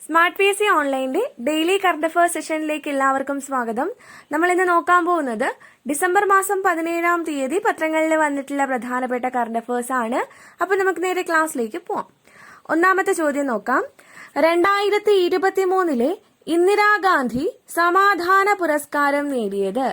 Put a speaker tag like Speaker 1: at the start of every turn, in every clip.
Speaker 1: Smart P S C ഓൺലൈന്റെ daily current affairs സെഷനിലേക്ക് എല്ലാവർക്കും സ്വാഗതം. നമ്മൾ ഇന്ന് നോക്കാൻ പോകുന്നത് ഡിസംബർ മാസം പതിനേഴാം തീയതി പത്രങ്ങളിൽ വന്നിട്ടുള്ള പ്രധാനപ്പെട്ട കറണ്ട് അഫയേഴ്സ് ആണ്. അപ്പൊ നമുക്ക് നേരെ ക്ലാസ്സിലേക്ക് പോവാം. ഒന്നാമത്തെ ചോദ്യം നോക്കാം. രണ്ടായിരത്തി ഇരുപത്തി ഇന്ദിരാഗാന്ധി സമാധാന പുരസ്കാരം നേടിയത്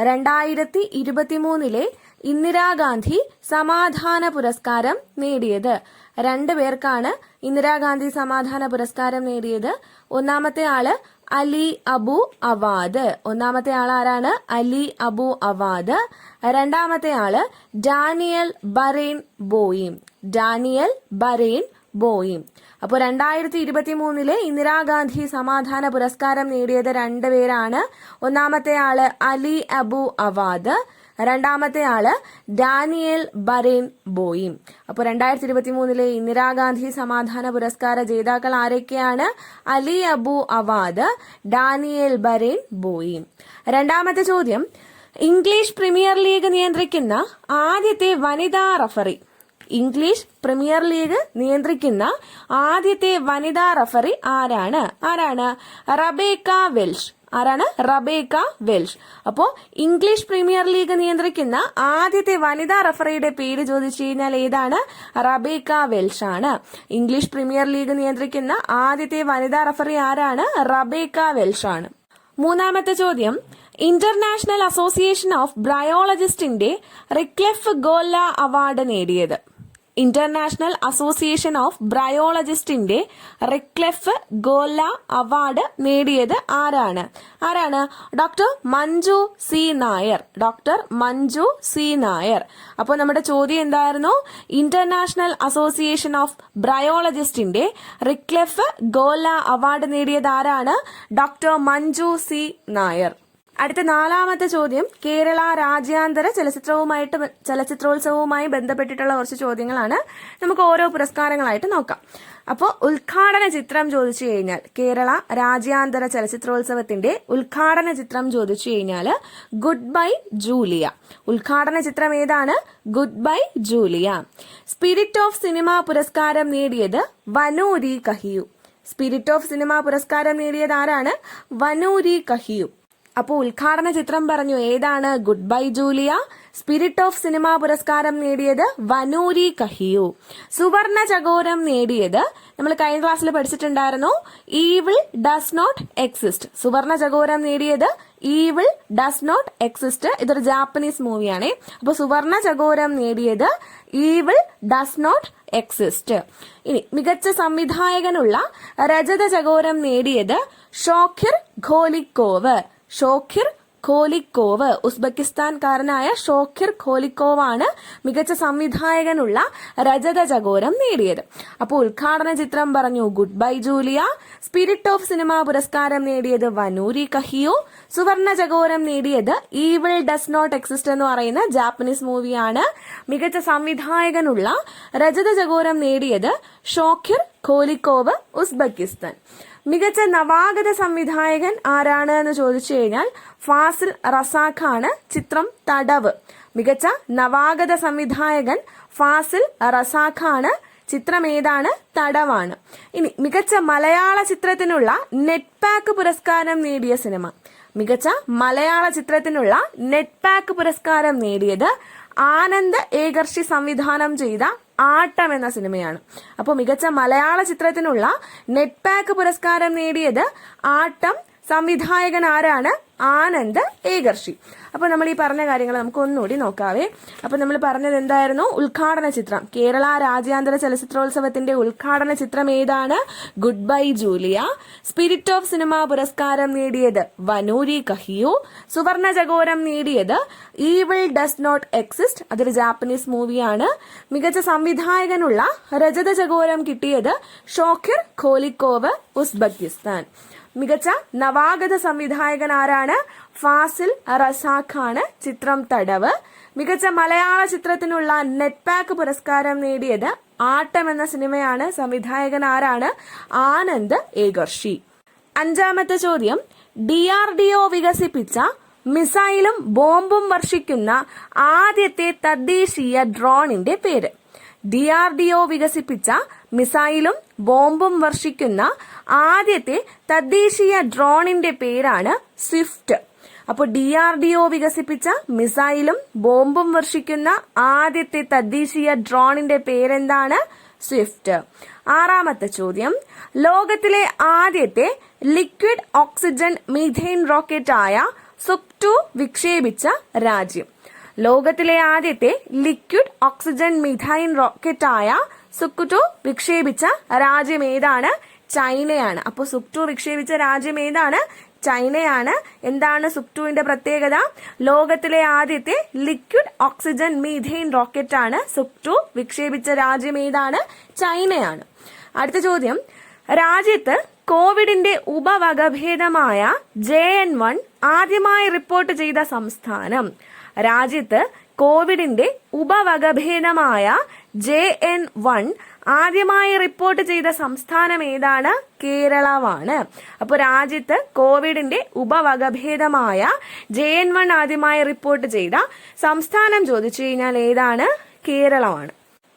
Speaker 1: രണ്ടായിരത്തി ഇരുപത്തിമൂന്നിലെ ഇന്ദിരാഗാന്ധി സമാധാന പുരസ്കാരം നേടിയത്. രണ്ടു പേർക്കാണ് ഇന്ദിരാഗാന്ധി സമാധാന പുരസ്കാരം നേടിയത്. ഒന്നാമത്തെ ആൾ അലി അബു അവാദ്. ഒന്നാമത്തെ ആൾ ആരാണ്? Ali Abu Awad. രണ്ടാമത്തെ ആൾ ഡാനിയൽ ബറേൻ ബോയിം. ഡാനിയൽ ബറേൻ ബോയിം. അപ്പോൾ രണ്ടായിരത്തി ഇരുപത്തി മൂന്നിലെ ഇന്ദിരാഗാന്ധി സമാധാന പുരസ്കാരം നേടിയത് രണ്ടുപേരാണ് ഒന്നാമത്തെ ആൾ അലി അബു അവാദ് രണ്ടാമത്തെ ആൾ ഡാനിയൽ ബറേൻ ബോയിം. അപ്പോൾ രണ്ടായിരത്തി ഇരുപത്തി മൂന്നിലെ ഇന്ദിരാഗാന്ധി സമാധാന പുരസ്കാര ജേതാക്കൾ ആരൊക്കെയാണ്? Ali Abu Awad Daniel Barenboim. രണ്ടാമത്തെ ചോദ്യം ഇംഗ്ലീഷ് പ്രീമിയർ ലീഗ് നിയന്ത്രിക്കുന്ന ആദ്യത്തെ വനിതാ റഫറി ഇംഗ്ലീഷ് പ്രീമിയർ ലീഗ് നിയന്ത്രിക്കുന്ന ആദ്യത്തെ വനിതാ റഫറി ആരാണ്? ആരാണ്? Rebecca Welch. ആരാണ്? Rebecca Welch. അപ്പോ ഇംഗ്ലീഷ് പ്രീമിയർ ലീഗ് നിയന്ത്രിക്കുന്ന ആദ്യത്തെ വനിതാ റഫറിയുടെ പേര് ചോദിച്ചു കഴിഞ്ഞാൽ ഏതാണ്? റബേക്ക വെൽഷ് ആണ്. ഇംഗ്ലീഷ് പ്രീമിയർ ലീഗ് നിയന്ത്രിക്കുന്ന ആദ്യത്തെ വനിതാ റഫറി ആരാണ്? റബേക്ക വെൽഷ് ആണ്. മൂന്നാമത്തെ ചോദ്യം. ഇന്റർനാഷണൽ അസോസിയേഷൻ ഓഫ് ബ്രയോളജിസ്റ്റിന്റെ റിക്ലെഫ് ഗോല്ല അവാർഡ് നേടിയത്. ഇന്റർനാഷണൽ അസോസിയേഷൻ ഓഫ് ബ്രയോളജിസ്റ്റിന്റെ റിക്ലെഫ് ഗോല അവാർഡ് നേടിയത് ആരാണ്? ആരാണ്? Doctor Manju C Nair. Doctor Manju C Nair. അപ്പോൾ നമ്മുടെ ചോദ്യം എന്തായിരുന്നു? ഇന്റർനാഷണൽ അസോസിയേഷൻ ഓഫ് ബ്രയോളജിസ്റ്റിന്റെ റിക്ലെഫ് ഗോല അവാർഡ് നേടിയത് ആരാണ്? Doctor Manju C Nair. അടുത്ത നാലാമത്തെ ചോദ്യം കേരള രാജ്യാന്തര ചലച്ചിത്രവുമായിട്ട് ചലച്ചിത്രോത്സവവുമായി ബന്ധപ്പെട്ടിട്ടുള്ള കുറച്ച് ചോദ്യങ്ങളാണ്. നമുക്ക് ഓരോ പുരസ്കാരങ്ങളായിട്ട് നോക്കാം. അപ്പോൾ ഉദ്ഘാടന ചിത്രം ചോദിച്ചു കഴിഞ്ഞാൽ കേരള രാജ്യാന്തര ചലച്ചിത്രോത്സവത്തിന്റെ ഉദ്ഘാടന ചിത്രം ചോദിച്ചു കഴിഞ്ഞാൽ ഗുഡ് ബൈ ജൂലിയ. ഉദ്ഘാടന ചിത്രം ഏതാണ്? Goodbye Julia. Spirit of Cinema പുരസ്കാരം നേടിയത് Wanuri Kahiu. Spirit of Cinema പുരസ്കാരം നേടിയത് ആരാണ്? വനൂരി കഹിയു. അപ്പോൾ ഉദ്ഘാടന ചിത്രം പറഞ്ഞു ഏതാണ്? Goodbye Julia. Spirit of Cinema പുരസ്കാരം നേടിയത് വനൂരി കഹിയു. സുവർണ ചകോരം നേടിയത് നമ്മൾ കഴിഞ്ഞ ക്ലാസ്സിൽ പഠിച്ചിട്ടുണ്ടായിരുന്നു. ഈവിൾ ഡസ് നോട്ട് എക്സിസ്റ്റ് സുവർണ ചകോരം നേടിയത് ഈവിൾ ഡസ് നോട്ട് എക്സിസ്റ്റ് ഇതൊരു ജാപ്പനീസ് മൂവിയാണ് അപ്പോൾ സുവർണ ചകോരം നേടിയത് ഈവിൾ ഡസ് നോട്ട് എക്സിസ്റ്റ് ഇനി മികച്ച സംവിധായകനുള്ള രജത ചകോരം നേടിയത് ഷോഖിർ ഖോലിക്കോവ്. ഷോഖിർ കോലിക്കോവ്. ഉസ്ബെക്കിസ്ഥാൻകാരനായ ഷോഖിർ ഖോലിക്കോവാണ് മികച്ച സംവിധായകനുള്ള രജത ചകോരം നേടിയത്. അപ്പോൾ ഉദ്ഘാടന ചിത്രം പറഞ്ഞു Goodbye Julia. Spirit of Cinema പുരസ്കാരം നേടിയത് വനൂരി കഹിയോ. സുവർണ ചകോരം നേടിയത് ഈവിൾ ഡസ് നോട്ട് എക്സിസ്റ്റ് എന്ന് പറയുന്ന ജാപ്പനീസ് മൂവിയാണ്. മികച്ച സംവിധായകനുള്ള രജത ചകോരം നേടിയത് ഷോഖിർ കോലിക്കോവ് ഉസ്ബെക്കിസ്ഥാൻ. മികച്ച നവാഗത സംവിധായകൻ ആരാണ് എന്ന് ചോദിച്ചു കഴിഞ്ഞാൽ ഫാസിൽ റസാഖാണ്. ചിത്രം തടവ്. മികച്ച നവാഗത സംവിധായകൻ ഫാസിൽ റസാഖാണ്. ചിത്രം ഏതാണ്? തടവാണ്. ഇനി മികച്ച മലയാള ചിത്രത്തിനുള്ള നെറ്റ്പാക്ക് പുരസ്കാരം നേടിയ സിനിമ. മികച്ച മലയാള ചിത്രത്തിനുള്ള നെറ്റ്പാക്ക് പുരസ്കാരം നേടിയത് ആനന്ദ് ഏകർഷി സംവിധാനം ചെയ്ത ആട്ടം എന്ന സിനിമയാണ്. അപ്പോൾ മികച്ച മലയാള ചിത്രത്തിനുള്ള നെറ്റ് പാക്ക് പുരസ്കാരം നേടിയത് ആട്ടം സംവിധായകൻ ആരാണ്? ആനന്ദ് ഏകർഷി. അപ്പൊ നമ്മൾ ഈ പറഞ്ഞ കാര്യങ്ങൾ നമുക്ക് ഒന്നുകൂടി നോക്കാവേ. അപ്പൊ നമ്മൾ പറഞ്ഞത് എന്തായിരുന്നു? ഉദ്ഘാടന ചിത്രം. കേരള രാജ്യാന്തര ചലച്ചിത്രോത്സവത്തിന്റെ ഉദ്ഘാടന ചിത്രം ഏതാണ്? Goodbye Julia. Spirit of Cinema പുരസ്കാരം നേടിയത് വനൂരി കഹിയു. സുവർണ ചകോരം നേടിയത് ഈവിൾ ഡസ് നോട്ട് എക്സിസ്റ്റ് അതൊരു ജാപ്പനീസ് മൂവിയാണ് മികച്ച സംവിധായകനുള്ള രജത ചകോരം കിട്ടിയത് ഷോഖിർ ഖോലിക്കോവ് ഉസ്ബെക്കിസ്ഥാൻ. മികച്ച നവാഗത സംവിധായകൻ ആരാണ് ഫാസിൽ റസാഖാണ് ചിത്രം തടവ്. മികച്ച മലയാള ചിത്രത്തിനുള്ള നെറ്റ് പാക്ക് പുരസ്കാരം നേടിയത് ആട്ടം എന്ന സിനിമയാണ് സംവിധായകൻ ആരാണ് ആനന്ദ് ഏകർഷി. അഞ്ചാമത്തെ ചോദ്യം ഡി ആർ ഡി ഒ വികസിപ്പിച്ച മിസൈലും ബോംബും വർഷിക്കുന്ന ആദ്യത്തെ തദ്ദേശീയ ഡ്രോണിന്റെ പേര്. ഡി ആർ ഡി ഒ വികസിപ്പിച്ച മിസൈലും ബോംബും വർഷിക്കുന്ന ആദ്യത്തെ തദ്ദേശീയ ഡ്രോണിന്റെ പേരാണ് സ്വിഫ്റ്റ്. അപ്പോൾ ഡി ആർ ഡി ഒ വികസിപ്പിച്ച മിസൈലും ബോംബും വർഷിക്കുന്ന ആദ്യത്തെ തദ്ദേശീയ ഡ്രോണിന്റെ പേരെന്താണ്? സ്വിഫ്റ്റ്. ആറാമത്തെ ചോദ്യം. ലോകത്തിലെ ആദ്യത്തെ ലിക്വിഡ് ഓക്സിജൻ മീഥെയിൻ റോക്കറ്റായ സുക്ടു വിക്ഷേപിച്ച രാജ്യം. ലോകത്തിലെ ആദ്യത്തെ ലിക്വിഡ് ഓക്സിജൻ മിഥൈൻ റോക്കറ്റായ സുക്കുറ്റു വിക്ഷേപിച്ച രാജ്യം ഏതാണ്? ചൈനയാണ്. അപ്പോൾ സുക്ടു വിക്ഷേപിച്ച രാജ്യം ഏതാണ്? ചൈനയാണ്. എന്താണ് സുക്ടുവിന്റെ പ്രത്യേകത? ലോകത്തിലെ ആദ്യത്തെ ലിക്വിഡ് ഓക്സിജൻ മീഥെയിൻ റോക്കറ്റാണ് സുക്ടു വിക്ഷേപിച്ച രാജ്യം ഏതാണ്? ചൈനയാണ്. അടുത്ത ചോദ്യം. രാജ്യത്ത് കോവിഡിന്റെ ഉപവകഭേദമായ ജെ എൻ വൺ ആദ്യമായി റിപ്പോർട്ട് ചെയ്ത സംസ്ഥാനം. രാജ്യത്ത് കോവിഡിന്റെ ഉപവകഭേദമായ ജെ എൻ വൺ ആദ്യമായി റിപ്പോർട്ട് ചെയ്ത സംസ്ഥാനം ഏതാണ്? കേരളമാണ്. അപ്പോൾ രാജ്യത്ത് കോവിഡിന്റെ ഉപവകഭേദമായ ജെ എൻ വൺ ആദ്യമായി റിപ്പോർട്ട് ചെയ്ത സംസ്ഥാനം ചോദിച്ചു കഴിഞ്ഞാൽ ഏതാണ്? കേരളമാണ്.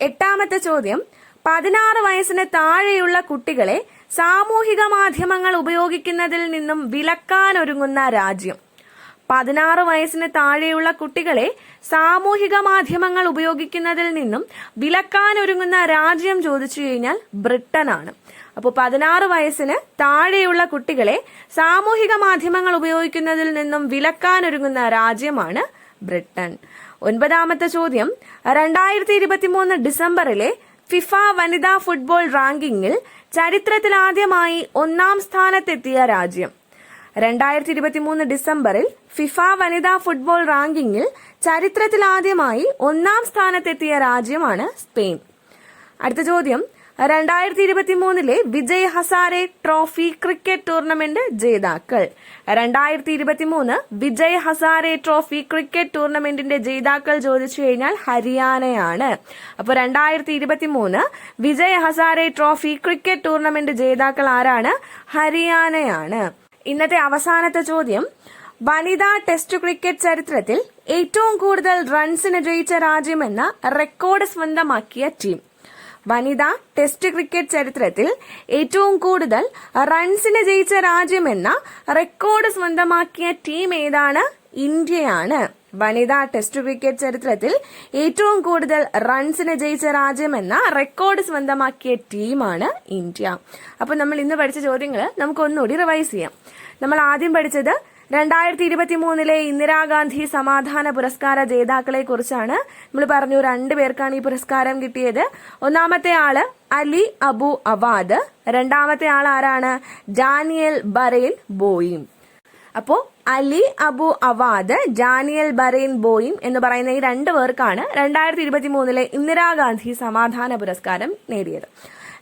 Speaker 1: എട്ടാമത്തെ ചോദ്യം പതിനാറ് വയസ്സിന് താഴെയുള്ള കുട്ടികളെ സാമൂഹിക മാധ്യമങ്ങൾ ഉപയോഗിക്കുന്നതിൽ നിന്നും വിലക്കാനൊരുങ്ങുന്ന രാജ്യം. പതിനാറ് വയസ്സിന് താഴെയുള്ള കുട്ടികളെ സാമൂഹിക മാധ്യമങ്ങൾ ഉപയോഗിക്കുന്നതിൽ നിന്നും വിലക്കാനൊരുങ്ങുന്ന രാജ്യം ചോദിച്ചു കഴിഞ്ഞാൽ ബ്രിട്ടനാണ്. അപ്പോൾ പതിനാറ് വയസ്സിന് താഴെയുള്ള കുട്ടികളെ സാമൂഹിക മാധ്യമങ്ങൾ ഉപയോഗിക്കുന്നതിൽ നിന്നും വിലക്കാനൊരുങ്ങുന്ന രാജ്യമാണ് ബ്രിട്ടൻ. ഒൻപതാമത്തെ ചോദ്യം. രണ്ടായിരത്തി ഇരുപത്തിമൂന്ന് ഡിസംബറിലെ ഫിഫ വനിതാ ഫുട്ബോൾ റാങ്കിങ്ങിൽ ചരിത്രത്തിലാദ്യമായി ഒന്നാം സ്ഥാനത്തെത്തിയ രാജ്യം രണ്ടായിരത്തി ഇരുപത്തിമൂന്ന് ഡിസംബറിൽ ഫിഫ വനിതാ ഫുട്ബോൾ റാങ്കിങ്ങിൽ ചരിത്രത്തിലാദ്യമായി ഒന്നാം സ്ഥാനത്തെത്തിയ രാജ്യമാണ് സ്പെയിൻ. അടുത്ത ചോദ്യം. രണ്ടായിരത്തി ഇരുപത്തി മൂന്നിലെ Vijay Hazare trophy cricket tournament ജേതാക്കൾ. രണ്ടായിരത്തി ഇരുപത്തി മൂന്ന് വിജയ് ഹസാരെ ട്രോഫി ക്രിക്കറ്റ് ടൂർണമെന്റിന്റെ ജേതാക്കൾ ചോദിച്ചു കഴിഞ്ഞാൽ ഹരിയാനയാണ്. അപ്പോൾ രണ്ടായിരത്തി ഇരുപത്തി മൂന്ന് Vijay Hazare trophy cricket tournament ജേതാക്കൾ ആരാണ്? ഹരിയാനയാണ്. ഇന്നത്തെ അവസാനത്തെ ചോദ്യം. വനിതാ ടെസ്റ്റ് ക്രിക്കറ്റ് ചരിത്രത്തിൽ ഏറ്റവും കൂടുതൽ റൺസിന് ജയിച്ച രാജ്യമെന്ന റെക്കോർഡ് സ്വന്തമാക്കിയ ടീം. വനിതാ ടെസ്റ്റ് ക്രിക്കറ്റ് ചരിത്രത്തിൽ ഏറ്റവും കൂടുതൽ റൺസിന് ജയിച്ച രാജ്യമെന്ന റെക്കോർഡ് സ്വന്തമാക്കിയ ടീം ഏതാണ്? ഇന്ത്യയാണ്. വനിതാ ടെസ്റ്റ് ക്രിക്കറ്റ് ചരിത്രത്തിൽ ഏറ്റവും കൂടുതൽ റൺസിന് ജയിച്ച രാജ്യമെന്ന റെക്കോർഡ് സ്വന്തമാക്കിയ ടീമാണ് ഇന്ത്യ. അപ്പൊ നമ്മൾ ഇന്ന് പഠിച്ച ചോദ്യങ്ങൾ നമുക്ക് ഒന്നുകൂടി റിവൈസ് ചെയ്യാം. നമ്മൾ ആദ്യം പഠിച്ചത് രണ്ടായിരത്തി ഇരുപത്തി മൂന്നിലെ ഇന്ദിരാഗാന്ധി സമാധാന പുരസ്കാര ജേതാക്കളെ കുറിച്ചാണ്. നമ്മൾ പറഞ്ഞു രണ്ടു പേർക്കാണ് ഈ പുരസ്കാരം കിട്ടിയത്. ഒന്നാമത്തെ ആൾ അലി അബു അവാദ് രണ്ടാമത്തെ ആൾ ആരാണ് ഡാനിയൽ ബറേൽ ബോയിം. അപ്പോ Ali Abu Awad Daniel Barenboim എന്ന് പറയുന്ന ഈ രണ്ട് പേർക്കാണ് രണ്ടായിരത്തി ഇരുപത്തി മൂന്നിലെ ഇന്ദിരാഗാന്ധി സമാധാന പുരസ്കാരം നേടിയത്.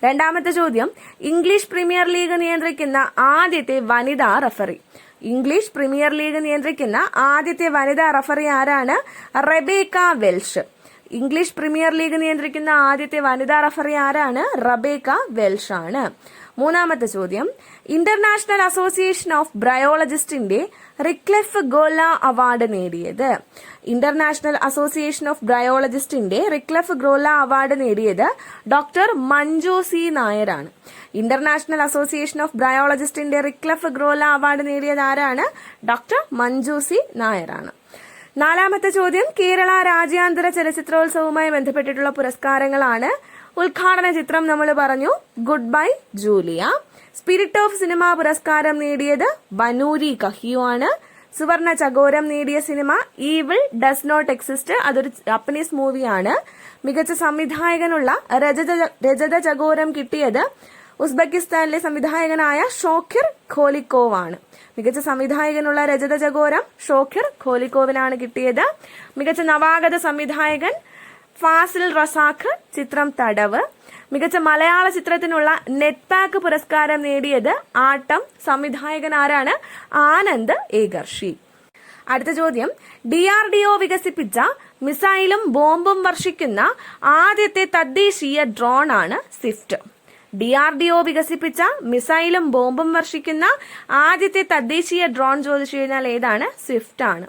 Speaker 1: രണ്ടാമത്തെ ചോദ്യം ഇംഗ്ലീഷ് പ്രീമിയർ ലീഗ് നിയന്ത്രിക്കുന്ന ആദ്യത്തെ വനിതാ റഫറി. ഇംഗ്ലീഷ് പ്രീമിയർ ലീഗ് നിയന്ത്രിക്കുന്ന ആദ്യത്തെ വനിതാ റഫറി ആരാണ്? Rebecca Welch. English Premier League നിയന്ത്രിക്കുന്ന ആദ്യത്തെ വനിതാ റഫറി ആരാണ്? റബേക്ക വെൽഷ് ആണ് മൂന്നാമത്തെ ചോദ്യം. ഇന്റർനാഷണൽ അസോസിയേഷൻ ഓഫ് ബ്രയോളജിസ്റ്റിന്റെ റിക്ലെഫ് ഗോല അവാർഡ് നേടിയത്. ഇന്റർനാഷണൽ അസോസിയേഷൻ ഓഫ് ബ്രയോളജിസ്റ്റിന്റെ റിക്ലെഫ് ഗ്രോല അവാർഡ് നേടിയത് ഡോക്ടർ മഞ്ജു സി നായരാണ്. ഇന്റർനാഷണൽ അസോസിയേഷൻ ഓഫ് ബ്രയോളജിസ്റ്റിന്റെ റിക്ലഫ് ഗ്രോല അവാർഡ് നേടിയത് ആരാണ്? ഡോക്ടർ മഞ്ജു സി നായരാണ്. നാലാമത്തെ ചോദ്യം. കേരള രാജ്യാന്തര ചലച്ചിത്രോത്സവവുമായി ബന്ധപ്പെട്ടിട്ടുള്ള പുരസ്കാരങ്ങളാണ് ഉദ്ഘാടന ചിത്രം നമ്മൾ പറഞ്ഞു. Goodbye Julia. Spirit of Cinema പുരസ്കാരം നേടിയത് ബനൂരി കഹിയു ആണ് സുവർണ ചകോരം നേടിയ സിനിമ ഈവിൾ ഡസ് നോട്ട് എക്സിസ്റ്റ് അതൊരു ജാപ്പനീസ് മൂവിയാണ് മികച്ച സംവിധായകനുള്ള രജത രജത ചകോരം കിട്ടിയത് ഉസ്ബെക്കിസ്ഥാനിലെ സംവിധായകനായ ഷോഖിർ ഖോലിക്കോവ് ആണ് മികച്ച സംവിധായകനുള്ള രജത ചകോരം ഷോഖിർ ഖോലിക്കോവിനാണ് കിട്ടിയത്. മികച്ച നവാഗത സംവിധായകൻ ഫാസിൽ റസാഖ് ചിത്രം തടവ്. മികച്ച മലയാള ചിത്രത്തിനുള്ള നെറ്റ്പാക്ക് പുരസ്കാരം നേടിയത് ആട്ടം. സംവിധായകൻ ആരാണ്? ആനന്ദ് ഏകർഷി. അടുത്ത ചോദ്യം. ഡി ആർ ഡി ഒ വികസിപ്പിച്ച മിസൈലും ബോംബും വർഷിക്കുന്ന ആദ്യത്തെ തദ്ദേശീയ ഡ്രോൺ ആണ് Swift. D R D O വികസിപ്പിച്ച മിസൈലും ബോംബും വർഷിക്കുന്ന ആദ്യത്തെ തദ്ദേശീയ ഡ്രോൺ ചോദിച്ചു കഴിഞ്ഞാൽ ഏതാണ്? സ്വിഫ്റ്റ് ആണ്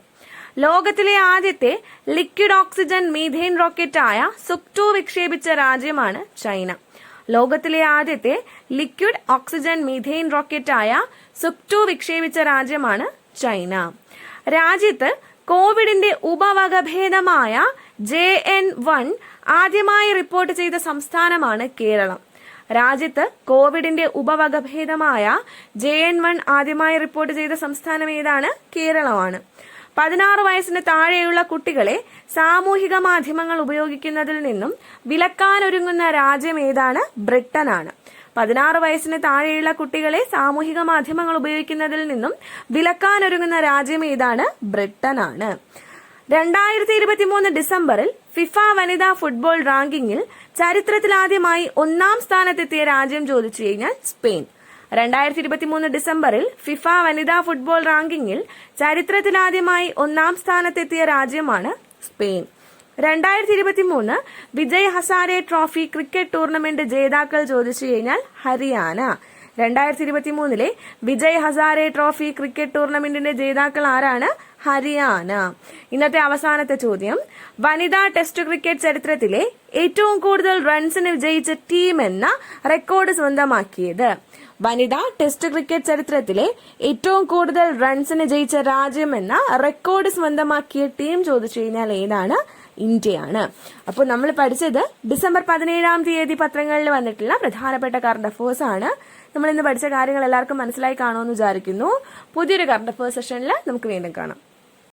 Speaker 1: ലോകത്തിലെ ആദ്യത്തെ ലിക്വിഡ് ഓക്സിജൻ മീഥെയിൻ ആയ സുക്ടു വിക്ഷേപിച്ച രാജ്യമാണ് ചൈന. ലോകത്തിലെ ആദ്യത്തെ ലിക്വിഡ് ഓക്സിജൻ മീഥെയിൻ ആയ സുക്ടു വിക്ഷേപിച്ച രാജ്യമാണ് ചൈന. രാജ്യത്ത് കോവിഡിന്റെ ഉപവകഭേദമായ ജെ എൻ വൺ ആദ്യമായി റിപ്പോർട്ട് ചെയ്ത സംസ്ഥാനമാണ് കേരളം. രാജ്യത്ത് കോവിഡിന്റെ ഉപവകഭേദമായ ജെ എൻ വൺ ആദ്യമായി റിപ്പോർട്ട് ചെയ്ത സംസ്ഥാനം ഏതാണ്? കേരളമാണ്. പതിനാറ് വയസ്സിന് താഴെയുള്ള കുട്ടികളെ സാമൂഹിക മാധ്യമങ്ങൾ ഉപയോഗിക്കുന്നതിൽ നിന്നും വിലക്കാനൊരുങ്ങുന്ന രാജ്യം ഏതാണ്? ബ്രിട്ടനാണ്. പതിനാറ് വയസ്സിന് താഴെയുള്ള കുട്ടികളെ സാമൂഹിക മാധ്യമങ്ങൾ ഉപയോഗിക്കുന്നതിൽ നിന്നും വിലക്കാനൊരുങ്ങുന്ന രാജ്യം ഏതാണ്? ബ്രിട്ടനാണ്. രണ്ടായിരത്തി ഇരുപത്തിമൂന്ന് ഡിസംബറിൽ ഫിഫ വനിതാ ഫുട്ബോൾ റാങ്കിങ്ങിൽ ചരിത്രത്തിലാദ്യമായി ഒന്നാം സ്ഥാനത്തെത്തിയ രാജ്യം ചോദിച്ചു കഴിഞ്ഞാൽ സ്പെയിൻ. രണ്ടായിരത്തി ഇരുപത്തിമൂന്ന് ഡിസംബറിൽ ഫിഫ വനിതാ ഫുട്ബോൾ റാങ്കിങ്ങിൽ ചരിത്രത്തിലാദ്യമായി ഒന്നാം സ്ഥാനത്തെത്തിയ രാജ്യമാണ് സ്പെയിൻ. രണ്ടായിരത്തി ഇരുപത്തിമൂന്ന് Vijay Hazare trophy cricket tournament ജേതാക്കൾ ചോദിച്ചു കഴിഞ്ഞാൽ ഹരിയാന. രണ്ടായിരത്തി ഇരുപത്തിമൂന്നിലെ വിജയ് ഹസാരെ ട്രോഫി ക്രിക്കറ്റ് ടൂർണമെന്റിന്റെ ജേതാക്കൾ ആരാണ്? ഹരിയാന. ഇന്നത്തെ അവസാനത്തെ ചോദ്യം. വനിതാ ടെസ്റ്റ് ക്രിക്കറ്റ് ചരിത്രത്തിലെ ഏറ്റവും കൂടുതൽ റൺസിന് വിജയിച്ച ടീം എന്ന റെക്കോർഡ് സ്വന്തമാക്കിയത്. വനിതാ ടെസ്റ്റ് ക്രിക്കറ്റ് ചരിത്രത്തിലെ ഏറ്റവും കൂടുതൽ റൺസിന് ജയിച്ച രാജ്യം എന്ന റെക്കോർഡ് സ്വന്തമാക്കിയ ടീം ചോദിച്ചു കഴിഞ്ഞാൽ ഏതാണ്? ഇന്ത്യയാണ്. അപ്പോൾ നമ്മൾ പഠിച്ചത് ഡിസംബർ പതിനേഴാം തീയതി പത്രങ്ങളിൽ വന്നിട്ടുള്ള പ്രധാനപ്പെട്ട കറണ്ട് അഫേഴ്സ് ആണ്. നമ്മൾ ഇന്ന് പഠിച്ച കാര്യങ്ങൾ എല്ലാവർക്കും മനസ്സിലായി കാണുമെന്ന് വിചാരിക്കുന്നു. പുതിയൊരു കറണ്ട് അഫേഴ്സ് സെഷനിൽ നമുക്ക് വീണ്ടും കാണാം.